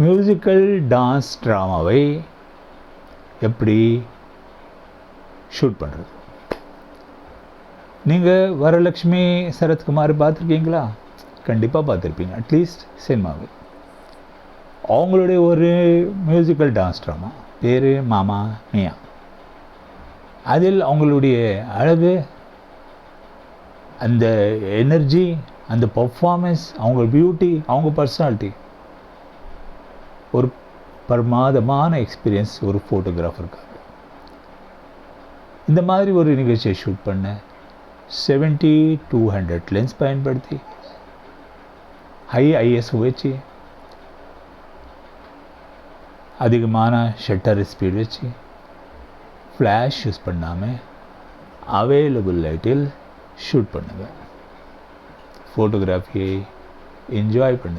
Musical dance ட்ராமாவை எப்படி shoot பண்ணுறது நீங்கள் வரலக்ஷ்மி சரத்குமார் பார்த்துருக்கீங்களா? கண்டிப்பாக பார்த்துருப்பீங்க. அட்லீஸ்ட் சினிமாவில் அவங்களுடைய ஒரு மியூசிக்கல் டான்ஸ் ட்ராமா பேர் மாமா மியா. அதில் அவங்களுடைய அழகு அந்த எனர்ஜி அந்த பர்ஃபார்மன்ஸ் அவங்க பியூட்டி அவங்க பர்சனாலிட்டி ஒரு பிரமாதமான எக்ஸ்பீரியன்ஸ் ஒரு ஃபோட்டோகிராஃபருக்காக இந்த மாதிரி ஒரு நிகழ்ச்சியை ஷூட் பண்ண செவன்ட்டி டூ ஹண்ட்ரட் லென்ஸ் பயன்படுத்தி ஹை ஐஎஸ் வச்சு அதிகமான ஷட்டர் ஸ்பீட் வச்சு ஃப்ளாஷ் யூஸ் பண்ணாமல் அவைலபிள் லைட்டில் ஷூட் பண்ணுங்கள் ஃபோட்டோகிராஃபியை என்ஜாய் பண்ணுங்கள்